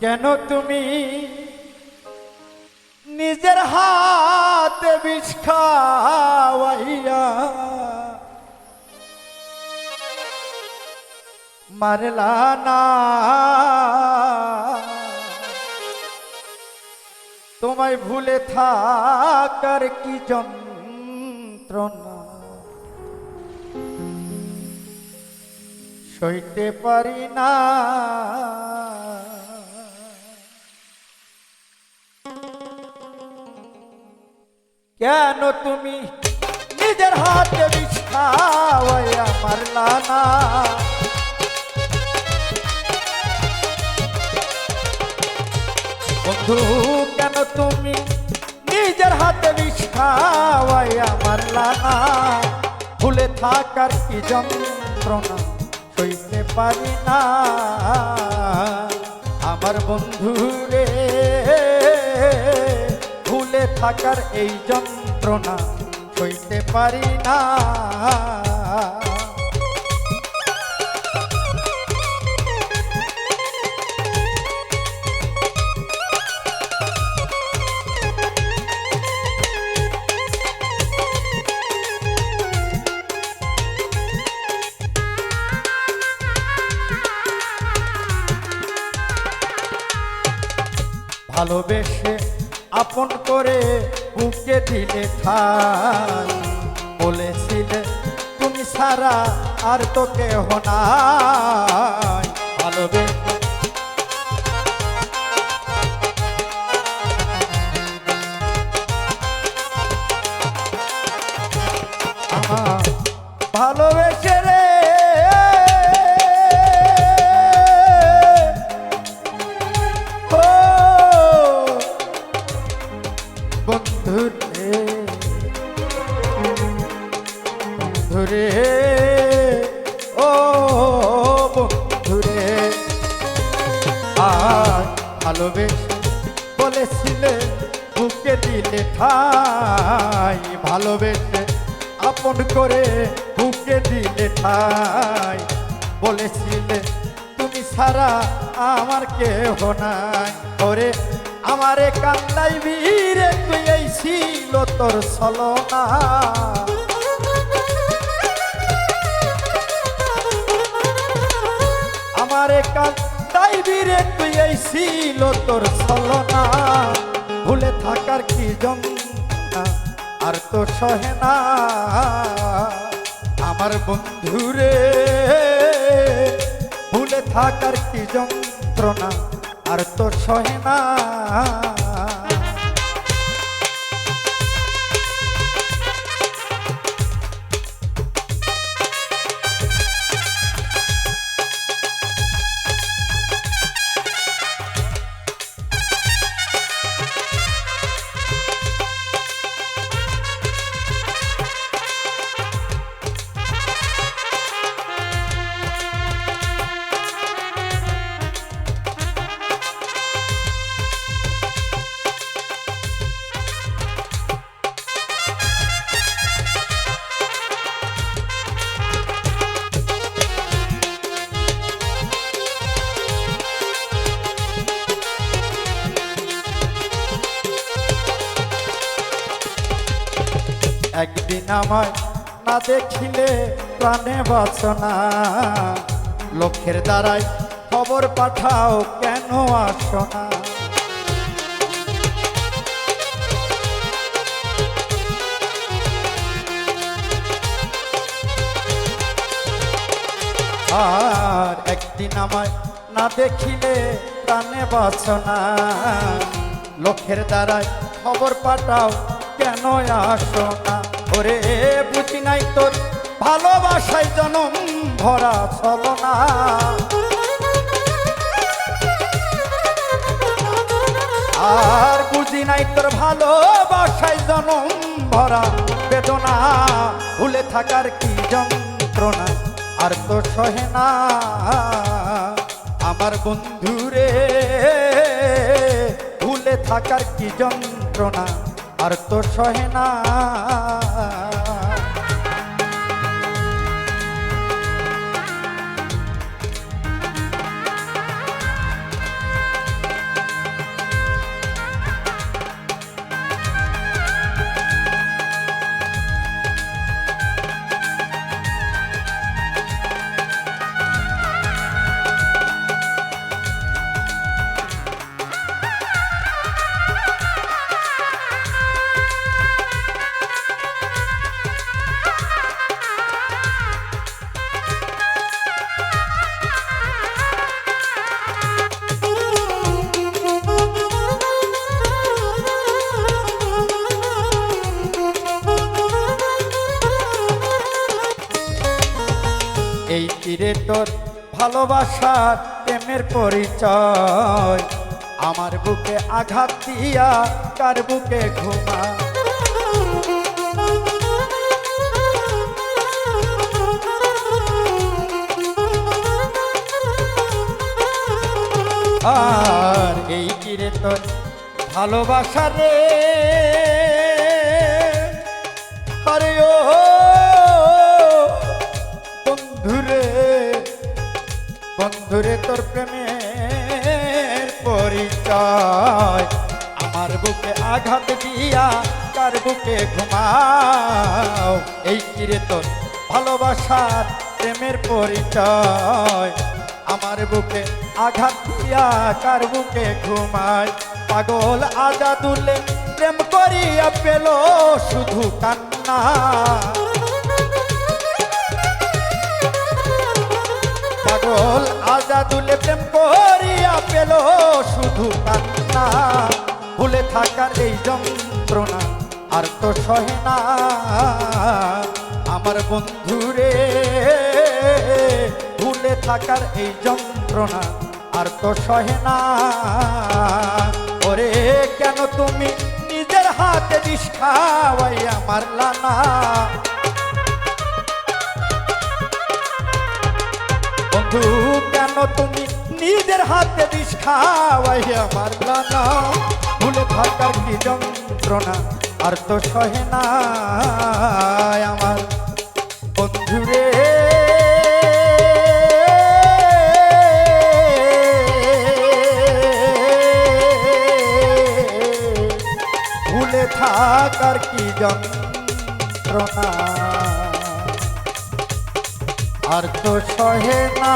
কেন তুমি নিজের হাতে বিষ মারলা না? তোমায় ভুলে থাকার কি যন্ত্রণা? সইতে পারি না। কেন তুমি নিজের হাতে বিষ মারলা না বন্ধু, কেন তুমি নিজের হাতে বিষ খাওয়াইয়া মারলা না ভুলে থাকার কি যন্ত্রণা? সইতে পারি না। আমার বন্ধু রে থাকার এই যন্ত্রণা সইতে পারি না। ভালোবেসে আপন করে বুকে দিলে ঠাই বলেছিলে তুমি সারা আর তো কেহ নাই। ভালোবেসে বলেছিলে, বুকে দিলে ঠাই। ভালোবেসে আপন করে বুকে দিলে ঠাই। বলেছিলে, তুমি সারা আমার কেহ নাই। ওরে, আমারে কান্দাই বীরে, তুই এই ছিল তোর ছলনা। আমারে কান্দাই বীরে তুই এই ছিল তোর ছলনা। ভুলে থাকার কি যন্ত্রণা? আর তো সহে না। আমার বন্ধুরে, ভুলে থাকার কি যন্ত্রণা? আর তো সহে না। আমায় না দেখিলে প্রাণে বাসনা লক্ষ্যের দ্বারাই খবর পাঠাও কেন আসো না আর একদিন আমায় না দেখিলে প্রাণে বাসনা লক্ষ্যের দ্বারাই খবর পাঠাও কেন আসো না ওরে বুঝি নাই তোর ভালোবাসায় জনম ভরা চলো না আর বুঝি নাই তোর ভালোবাসায় জনম ভরা বেদনা। ভুলে থাকার কি যন্ত্রণা? আর তো সহে না। আমার বন্ধুরে, ভুলে থাকার কি যন্ত্রণা? আর তো সহে না। ভালোবাসার প্রেমের পরিচয়। আমার বুকে আঘাত দিয়া কার বুকে ঘুমা? আর এই কিরে তোর ভালোবাসা রে। তোর প্রেমের পরিচয়। আমার বুকে আঘাত দিয়া কার বুকে ঘুমাও? এই কিরে তোর ভালোবাসার প্রেমের পরিচয়? আমার বুকে আঘাত দিয়া কার বুকে ঘুমায়? পাগল আজাদুলে প্রেম করিয়া পেল শুধু কান্না। পাগল, আজাদুলে প্রেম করিয়া পেল শুধু কান্না। ভুলে থাকার এই যন্ত্রণা আর তো সহে না। আমার বন্ধুরে, ভুলে থাকার এই যন্ত্রণা আর তো সহে না। ওরে, কেন তুমি নিজের হাতে বিষ খাওয়াইয়া মারলা না বন্ধু, কেন তুমি নিজের হাতে বিষ খাওয়াইয়া মারলা না ভুলে থাকার কি যন্ত্রণা? আর তো সহে না আমার বন্ধু রে। ভুলে থাকার কি যন্ত্রণা? আর তো সহে না।